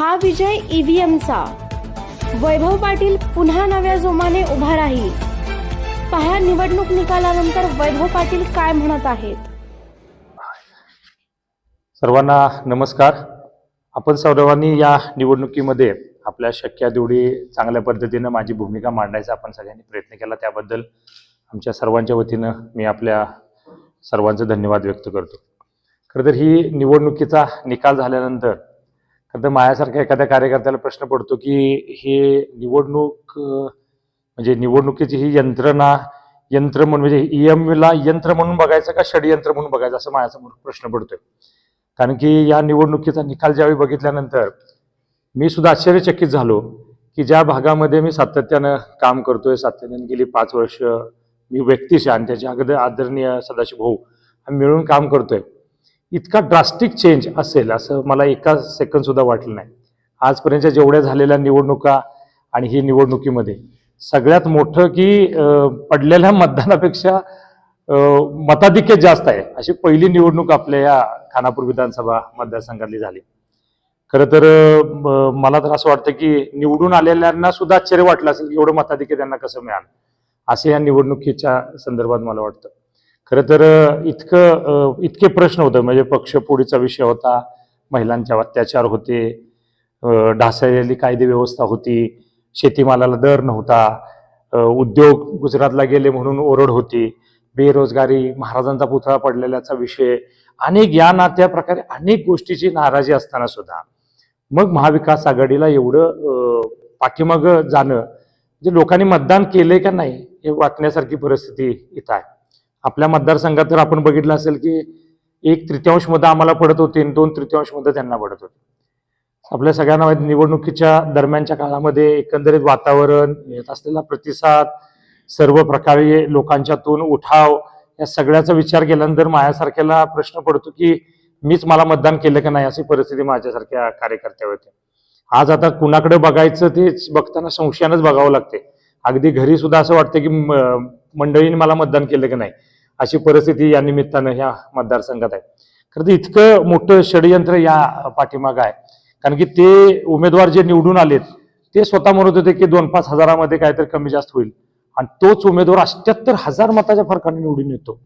हा विजय ईव्हीएमचा वैभव पाटील पुन्हा नव्या जोमाने उभा राहील. पहा निवडणूक निकालानंतर वैभव पाटील काय म्हणत आहेत. सर्वांना नमस्कार. आपण सर्वांनी या निवडणुकीमध्ये आपल्या शक्य तेवढी चांगल्या पद्धतीनं माझी भूमिका मांडायचा आपण सगळ्यांनी प्रयत्न केला. त्याबद्दल आमच्या सर्वांच्या वतीनं मी आपल्या सर्वांचं धन्यवाद व्यक्त करतो. खरं तर ही निवडणुकीचा निकाल झाल्यानंतर खरं तर माझ्यासारख्या एखाद्या कार्यकर्त्याला प्रश्न पडतो की हे निवडणूक म्हणजे निवडणुकीची ही यंत्रणा यंत्र म्हणून म्हणजे ई एमला यंत्र म्हणून बघायचं का षडयंत्र म्हणून बघायचं असं माझ्यासमोर प्रश्न पडतोय. कारण की या निवडणुकीचा निकाल ज्यावेळी बघितल्यानंतर मी सुद्धा आश्चर्यचकित झालो की ज्या भागामध्ये मी सातत्यानं काम करतोय सातत्यानं गेली पाच वर्ष मी व्यक्तिशः आणि त्याच्या अगदी आदरणीय सदाशिव भाऊ आम्ही मिळून काम करतोय. इतका ड्रास्टिक चेंज असेल असं मला एका सेकंड सुद्धा वाटलं नाही. आजपर्यंत जेवढ्या झालेल्या निवडणुका आणि ही निवडणुकीमध्ये सगळ्यात मोठं की पडलेल्या मतदानापेक्षा मताधिक्य जास्त आहे. अशी पहिली निवडणूक आपल्या या खानापूर विधानसभा मतदारसंघातली झाली. खरं तर मला तर असं वाटतं की निवडून आलेल्यांना सुद्धा आश्चर्य वाटलं असेल की एवढं मताधिक्य त्यांना कसं मिळालं. असं या निवडणुकीच्या संदर्भात मला वाटतं. खरं तर इतकं इतके प्रश्न होते. म्हणजे पक्षपोडीचा विषय होता महिलांच्या अत्याचार होते ढासळलेली कायदे व्यवस्था होती शेतीमालाला दर नव्हता उद्योग गुजरातला गेले म्हणून ओरड होती बेरोजगारी महाराजांचा पुतळा पडलेल्याचा विषय अनेक या ना त्या प्रकारे अनेक गोष्टीची नाराजी असताना सुद्धा मग महाविकास आघाडीला एवढं पाठीमागं जाणं म्हणजे लोकांनी मतदान केलंय का नाही हे वाटण्यासारखी परिस्थिती इथं आहे. आपल्या मतदारसंघात तर आपण बघितलं असेल की एक तृतीयांश मतं आम्हाला पडत होती आणि दोन तृतीयांश मतं त्यांना पडत होती. आपल्या सगळ्यांना माहिती निवडणुकीच्या दरम्यानच्या काळामध्ये एकंदरीत वातावरण येत असलेला प्रतिसाद सर्व प्रकारे लोकांच्यातून उठाव या सगळ्याचा विचार केल्यानंतर माझ्यासारख्याला प्रश्न पडतो की मीच मला मतदान केलं का नाही अशी परिस्थिती माझ्यासारख्या कार्यकर्त्यावर होते आज आता कुणाकडे बघायचं तेच बघताना संशयानंच बघावं लागते. अगदी घरी सुद्धा असं वाटतं की मंडळीने मला मतदान केलं की नाही अशी परिस्थिती या निमित्तानं ह्या मतदारसंघात आहे. खरं तर इतकं मोठं षडयंत्र या पाठीमागं आहे. कारण की ते उमेदवार जे निवडून आलेत ते स्वतः म्हणत होते की दोन पाच हजारामध्ये काहीतरी कमी जास्त होईल. आणि तोच उमेदवार अठ्याहत्तर हजार मताच्या फरकाने निवडून येतो.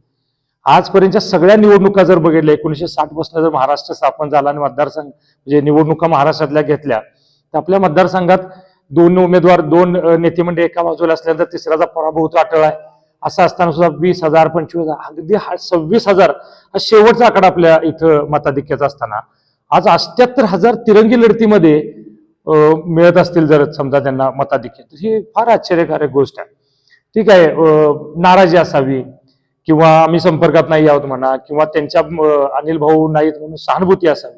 आजपर्यंतच्या सगळ्या निवडणुका जर बघितल्या एकोणीसशे साठपासून जर महाराष्ट्र स्थापन झाला आणि मतदारसंघ म्हणजे निवडणुका महाराष्ट्रातल्या घेतल्या तर आपल्या मतदारसंघात दोन उमेदवार दोन नेते म्हणजे एका बाजूला असल्यानंतर तिसऱ्याचा पराभव होतो अटळ आहे. असं असताना सुद्धा वीस हजार पंचवीस हजार अगदी हा सव्वीस हजार हा शेवटचा आकडा आपल्या इथं मताधिक्याचा असताना. आज अष्ट्याहत्तर हजार तिरंगी लढतीमध्ये मिळत असतील जर समजा त्यांना मताधिक्य तर ही फार आश्चर्यकारक गोष्ट आहे. ठीक आहे नाराजी असावी किंवा आम्ही संपर्कात नाही आहोत म्हणा किंवा त्यांच्या अनिल भाऊ नाहीत म्हणून सहानुभूती असावी.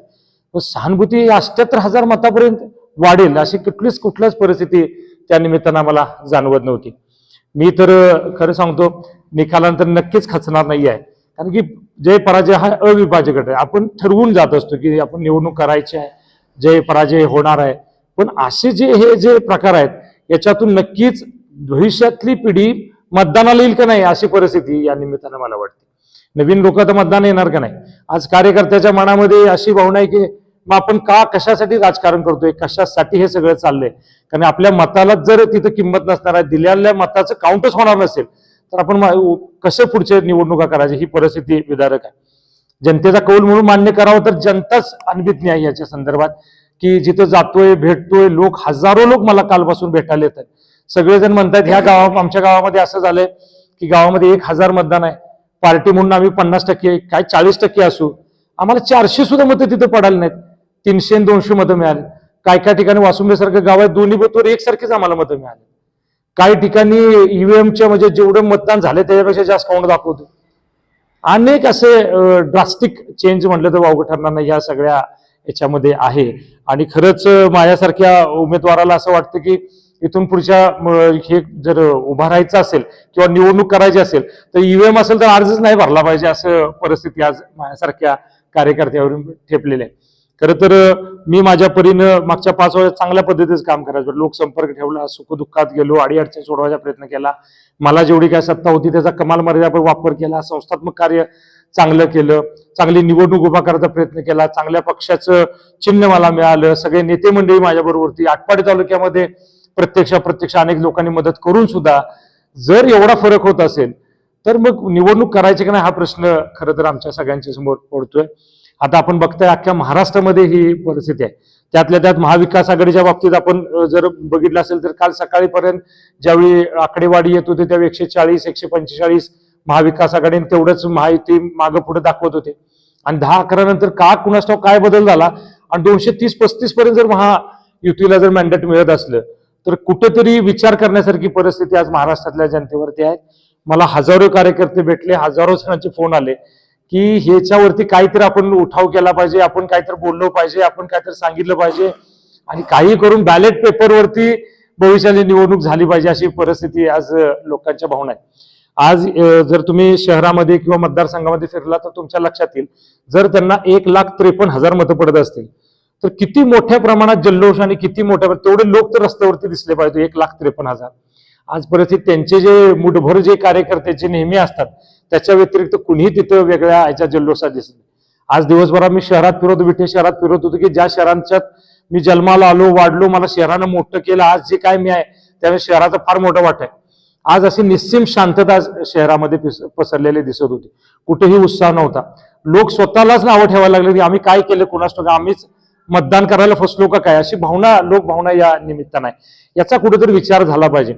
पण सहानुभूती अष्ट्याहत्तर हजार मतापर्यंत वाढेल अशी कुठलीच कुठल्याच परिस्थिती त्या निमित्तानं आम्हाला जाणवत नव्हती. मी तर खरं सांगतो निकालानंतर नक्कीच खचणार नाही आहे कारण की जय पराजय हा अविभाज्य गट आहे. आपण ठरवून जात असतो की आपण निवडणूक करायची आहे जय पराजय होणार आहे. पण असे जे हे जे प्रकार आहेत याच्यातून नक्कीच भविष्यातली पिढी मतदानाला येईल का नाही अशी परिस्थिती या निमित्तानं मला वाटते. नवीन लोक तर मतदान येणार का नाही? आज कार्यकर्त्याच्या मनामध्ये अशी भावना आहे की मग आपण का कशासाठी राजकारण करतोय? कशासाठी हे सगळं चाललंय? कारण आपल्या मताला जर तिथं किंमत नसणार आहे दिलेल्या मताचं काउंटच होणार नसेल तर आपण कसं कसे पुढचे निवडणुका करायची? ही परिस्थिती विदारक आहे. जनतेचा कौल म्हणून मान्य करावं तर जनताच अनभिज्ञ आहे याच्या संदर्भात की जिथं जातोय भेटतोय लोक हजारो लोक मला कालपासून भेटायला येत आहेत. सगळेजण म्हणतात ह्या गावा आमच्या गावामध्ये असं झालंय की गावामध्ये एक हजार मतदान आहे. पार्टी म्हणून आम्ही पन्नास टक्के काय चाळीस टक्के असू. आम्हाला चारशे सुद्धा मतं तिथं पडायला नाहीत. तीनशे दोनशे मतं मिळाली. काय काय ठिकाणी वासुंबेसारखं गाव आहे दोन्ही बतवर एकसारखीच आम्हाला मतं मिळाली. काही ठिकाणी ईव्हीएमच्या म्हणजे जेवढं मतदान झाले त्याच्यापेक्षा जास्त काउंट दाखवतो. अनेक असे ड्रास्टिक चेंज म्हटलं तर वावगं ठरणार नाही या सगळ्या याच्यामध्ये आहे. आणि खरंच माझ्यासारख्या उमेदवाराला असं वाटतं की इथून पुढच्या हे जर उभा राहायचं असेल किंवा निवडणूक करायची असेल तर ईव्हीएम असेल तर अर्जच नाही भरला पाहिजे असं परिस्थिती आज माझ्यासारख्या कार्यकर्त्यावरून ठेपलेली आहे. खरं तर मी माझ्या परीनं मागच्या पाच वर्षात चांगल्या पद्धतीचं काम करायचं. लोकसंपर्क ठेवला सुखदुःखात गेलो अडीअडचणी सोडवायचा प्रयत्न केला. मला जेवढी काय सत्ता होती त्याचा कमाल मर्यादा वापर केला संस्थात्मक कार्य चांगलं केलं चांगली निवडणूक उभा करायचा प्रयत्न केला चांगल्या पक्षाचं चिन्ह मला मिळालं. सगळे नेते मंडळी माझ्याबरोबरती आटपाडी तालुक्यामध्ये प्रत्यक्ष प्रत्यक्ष अनेक लोकांनी मदत करून सुद्धा जर एवढा फरक होत असेल तर मग निवडणूक करायची की नाही हा प्रश्न खरं तर आमच्या सगळ्यांच्या समोर पडतोय. आता आपण बघताय अख्ख्या महाराष्ट्रामध्ये ही परिस्थिती आहे. त्यातल्या त्यात महाविकास आघाडीच्या बाबतीत आपण जर बघितलं असेल तर काल सकाळीपर्यंत ज्यावेळी आकडेवाडी येत होते त्यावेळी एकशे चाळीस एकशे पंचेचाळीस महाविकास आघाडीने तेवढंच माहिती मागं पुढे दाखवत होते. आणि दहा अकरा नंतर का कुणास काय बदल झाला आणि दोनशे तीस पस्तीस पर्यंत जर महायुतीला जर मॅन्डेट मिळत असलं तर कुठेतरी विचार करण्यासारखी परिस्थिती आज महाराष्ट्रातल्या जनतेवरती आहे. मला हजारो कार्यकर्ते भेटले हजारो जणांचे फोन आले. की ह्याच्यावरती काहीतरी आपण उठाव केला पाहिजे आपण काहीतरी बोललो पाहिजे आपण काहीतरी सांगितलं पाहिजे आणि काही करून बॅलेट पेपरवरती भविष्याची निवडणूक झाली पाहिजे अशी परिस्थिती आज लोकांच्या भावना आहे आज जर तुम्ही शहरामध्ये किंवा मतदारसंघामध्ये फिरला तर तुमच्या लक्षात येईल जर त्यांना एक लाख त्रेपन्न हजार मतं पडत असतील तर किती मोठ्या प्रमाणात जल्लोष आणि किती मोठ्या तेवढे लोक तर रस्त्यावरती दिसले पाहिजे एक लाख त्रेपन्न हजार. आज परिस्थिती त्यांचे जे मुठभर जे कार्यकर्ते जे नेहमी असतात त्याच्या व्यतिरिक्त कुणीही तिथं वेगळ्या ह्याच्या जल्लोषात दिसत नाही. आज दिवसभरात मी शहरात फिरत विठे शहरात फिरत होतो की ज्या शहरांच्यात मी जन्माला आलो वाढलो मला शहरानं मोठं केलं आज जे काय मी आहे त्यावेळेस शहराचा फार मोठा वाटा आहे. आज अशी निस्सीम शांतता आज शहरामध्ये पसरलेली दिसत होती. कुठेही उत्साह नव्हता. लोक स्वतःलाच नावं ठेवायला लागले की आम्ही काय केलं कुणास ठाऊक आम्हीच मतदान करायला फसलो का काय? अशी भावना लोक भावना या निमित्तानं आहे. याचा कुठेतरी विचार झाला पाहिजे.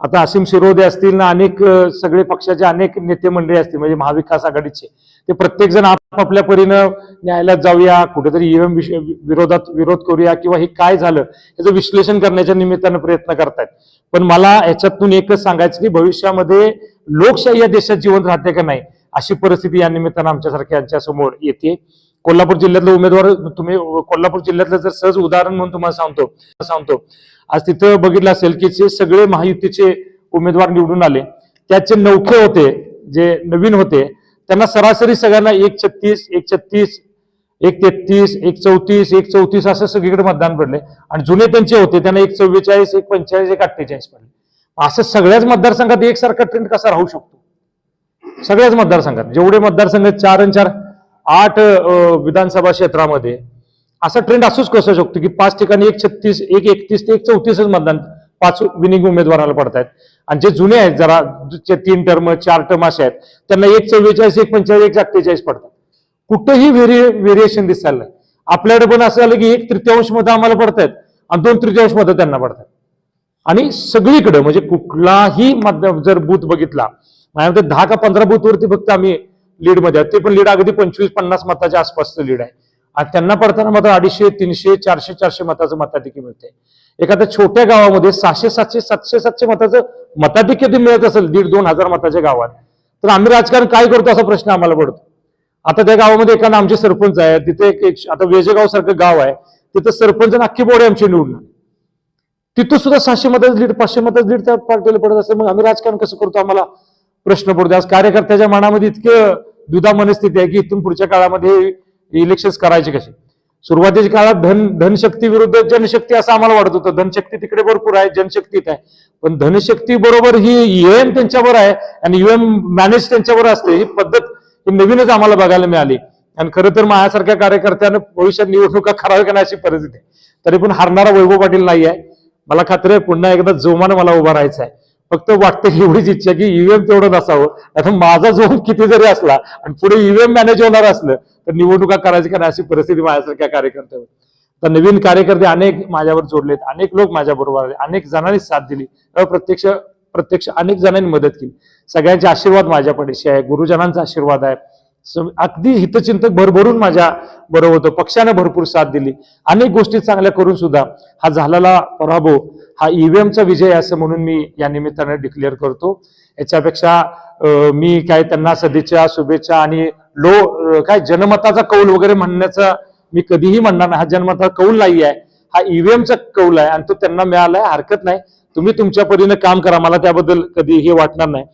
आता असीम शिरोदे असतील ना अनेक सगळे पक्षाचे अनेक नेते मंडळी असतील म्हणजे महाविकास आघाडीचे. ते प्रत्येक जण आपापल्या परीनं न्यायालयात जाऊया कुठेतरी ईव्हीएम विरोधात विरोध करूया किंवा हे काय झालं याचं विश्लेषण करण्याच्या निमित्तानं प्रयत्न करतायत. पण मला याच्यातून एकच सांगायचं की भविष्यामध्ये लोकशाही या देशात जिवंत राहते का नाही अशी परिस्थिती या निमित्तानं आमच्यासारख्यांच्या समोर येते. कोल्हापूर जिल्ह्यातले उमेदवार तुम्ही कोल्हापूर जिल्ह्यातलं जर सहज उदाहरण म्हणून तुम्हाला सांगतो सांगतो. आज तिथं बघितलं असेल की जे सगळे महायुतीचे उमेदवार निवडून आले त्याचे नौखे होते जे नवीन होते त्यांना सरासरी सगळ्यांना एक छत्तीस एक छत्तीस एक तेहतीस एक चौतीस एक चौतीस असं सगळीकडे मतदान पडले. आणि जुने त्यांचे होते त्यांना एक चव्वेचाळीस एक पंचेचाळीस एक अठ्ठेचाळीस पडले. असं सगळ्याच मतदारसंघात एकसारखा ट्रेंड कसा राहू शकतो? सगळ्याच मतदारसंघात. जेवढे मतदारसंघ चार आणि चार आठ विधानसभा क्षेत्रामध्ये असा ट्रेंड असूच कसू शकतो की पाच ठिकाणी एक छत्तीस एक एकतीस ते एक चौतीसच मतदान पाच विनिंग उमेदवाराला पडतायत. आणि जे जुने आहेत जरा जे तीन टर्म चार टर्म असे आहेत त्यांना एक चव्वेचाळीस एक पंचेचाळीस एक अठ्ठेचाळीस पडतात. कुठंही व्हेरि व्हेरिएशन दिसायला नाही. आपल्याकडे पण असं झालं की एक तृतीयांश मतं आम्हाला पडतायत आणि दोन तृतीयांश मतं त्यांना पडतात आणि सगळीकडे म्हणजे कुठलाही मत जर बूथ बघितला माझ्यामध्ये दहा का पंधरा बूथवरती फक्त आम्ही लीडमध्ये आहोत. ते पण लीड अगदी पंचवीस पन्नास मताच्या आसपासचं लीड आहे. आणि त्यांना पडताना मात्र अडीचशे तीनशे चारशे चारशे मताचं मताधिक्य मिळते एखाद्या छोट्या गावामध्ये सहाशे सातशे सातशे सातशे मताचं मताधिक्य ते मिळत असेल दीड दोन हजार मताच्या गावात तर आम्ही राजकारण काय करतो असा प्रश्न आम्हाला पडतो. आता त्या गावामध्ये एखादा आमचे सरपंच आहे तिथे एक आता वेजेगाव सारखं गाव आहे तिथं सरपंच नक्की बोडे आमची निवडून तिथं सुद्धा सहाशे मताचं लीड पाचशे मताचं लीड त्या पार्टीला पडत असेल मग आम्ही राजकारण कसं करतो आम्हाला प्रश्न पडतो. आज कार्यकर्त्याच्या मनामध्ये इतकं दुधा मनस्थिती आहे की इथून पुढच्या काळामध्ये इलेक्शन करायचे कसे? सुरुवातीच्या काळात धन धनशक्ती विरुद्ध जनशक्ती असं आम्हाला वाटत होतं. धनशक्ती तिकडे भरपूर आहे जनशक्ती आहे. पण धनशक्ती बरोबर ही युएम त्यांच्यावर आहे आणि युएम मॅनेज त्यांच्यावर असते. ही पद्धत ही नवीनच आम्हाला बघायला मिळाली. आणि खरं तर माझ्यासारख्या कार्यकर्त्यानं भविष्यात निवडणुका कराव्या का नाही अशी परिस्थिती आहे. तरी पण हारणारा वैभव पाटील नाही आहे. मला खात्री आहे पुन्हा एकदा जोमानं मला उभा राहायचं आहे. फक्त वाटतं एवढीच इच्छा की ईव्हीएम तेवढं नसावं आता माझा जोम किती जरी असला आणि पुढे ईव्हीएम मॅनेज होणार असलं तर निवडणुका करायची का अशी परिस्थिती माझ्यासारख्या कार्यकर्त्यावर. तर नवीन कार्यकर्ते अनेक माझ्यावर जोडलेत अनेक लोक माझ्या बरोबर आले अनेक जणांनी साथ दिली प्रत्यक्ष प्रत्यक्ष अनेक जणांनी मदत केली. सगळ्यांचे आशीर्वाद माझ्यापाठीशी आहे गुरुजनांचा आशीर्वाद आहे. अगदी हितचिंतक भरभरून माझ्या बरोबर होतं पक्षाने भरपूर साथ दिली. अनेक गोष्टी चांगल्या करून सुद्धा हा झालेला पराभव हा ईव्हीएमचा विजय असं म्हणून मी या निमित्ताने डिक्लेअर करतो. याच्यापेक्षा मी काय त्यांना सदिच्छा शुभेच्छा आणि लो काय जनमताचा कौल वगैरे म्हणण्याचा मी कधीही म्हणणार नाही. हा जनमताचा कौल नाही आहे. हा ईव्हीएमचा कौल आहे आणि तो त्यांना मिळालाय. हरकत नाही. तुम्ही तुमच्या परीने काम करा. मला त्याबद्दल कधी हे वाटणार नाही.